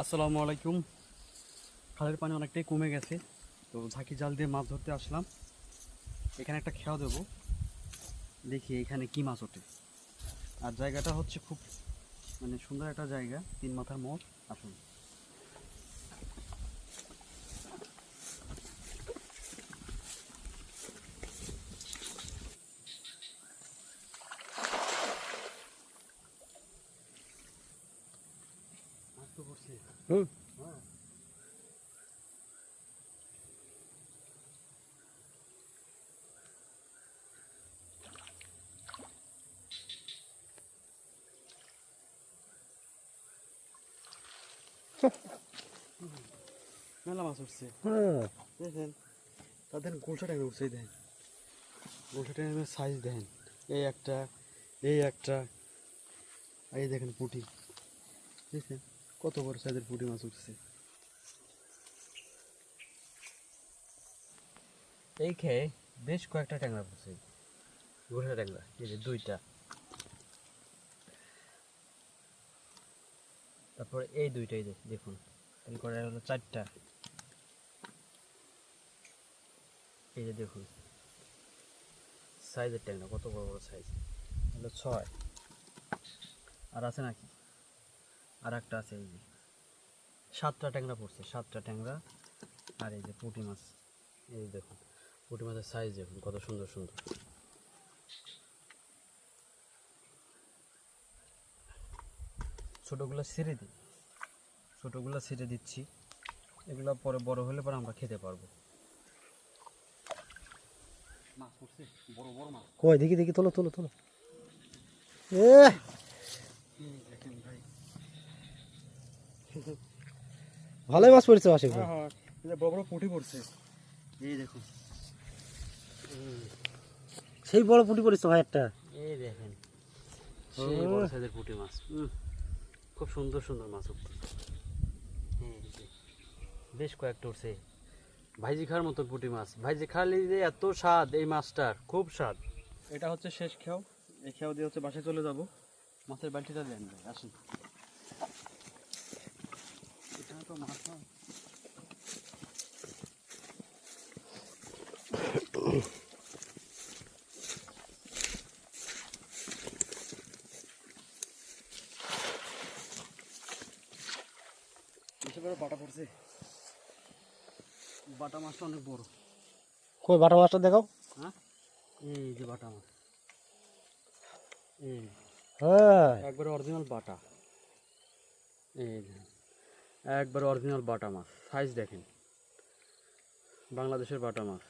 আসসালামু আলাইকুম। খালের পানি অনেকটাই কমে গেছে, তো ঝাঁকি জাল দিয়ে মাছ ধরতে আসলাম। এখানে একটা খেয়া দেব। দেখি এখানে কি মাছ ওঠে। আর জায়গাটা হচ্ছে খুব মানে সুন্দর একটা জায়গা, তিন মাথার মোড়, আসুন। হুম। মেলা মাছ উঠছে। হ্যাঁ। দেখেন তাদের গোলসা টাইমে উঠছে দেখেন। গোলসা টাইমের সাইজ দেখেন। এই একটা এই একটা এই দেখেন পুঁটি। দেখছেন কত বড় সাইজের পুঁটি মাছ উঠছে? এই খেয়ে বেশ কয়েকটা ট্যাংরা পড়ছে। গোলসা ট্যাংরা, এই যে দুইটা। তারপর এই দুইটাই দেখুন হলো চারটা। এই যে দেখুন, সাইজের ট্যাংরা, কত বড় বড় সাইজ। হলো ছয়। আর আছে নাকি? আর একটা আছে এই যে। সাতটা ট্যাংরা পড়ছে সাতটা ট্যাংরা আর এই যে পুঁটি মাছ। এই দেখুন পুঁটি মাছের সাইজ দেখুন কত সুন্দর সুন্দর। ছোটোগুলো ছেড়ে দিই। ছোটোগুলো ছেড়ে দিচ্ছি। এগুলো পরে বড় হলে পরে আমরা খেতে পারব। কই দেখি দেখি তোলো তোলো তোলো। এ ভালোই মাছ পড়েছে আশিক ভাই হ্যাঁ হ্যাঁ বড় বড় পুঁটি পড়ছে। এই দেখুন সেই বড় পুঁটি পড়েছে ভাই একটা। এই দেখেন সেই বড় সাইজের পুঁটি মাছ। খুব সুন্দর সুন্দর মাছ উঠছে। বেশ কয়েকটা উঠছে। ভাইজি খাওয়ার মতো পুঁটি মাছ। ভাইজি খালি যে এত স্বাদ এই মাছটার খুব স্বাদ। এটা হচ্ছে শেষ খেয়াও এই খেয়াও দিয়ে হচ্ছে বাসায় চলে যাব। মাছের বালতিটা দেন ভাই আসুন। হয় বাটা পড়ছে। বাটা মাছটা অনেক বড়। কই বাটা মাছটা দেখাও। হ্যাঁ? এই যে বাটা মাছ। এই। হ্যাঁ। একবারে অরিজিনাল বাটা। এই একবারে অরিজিনাল বাটা মাছ। সাইজ দেখেন। বাংলাদেশের বাটা মাছ।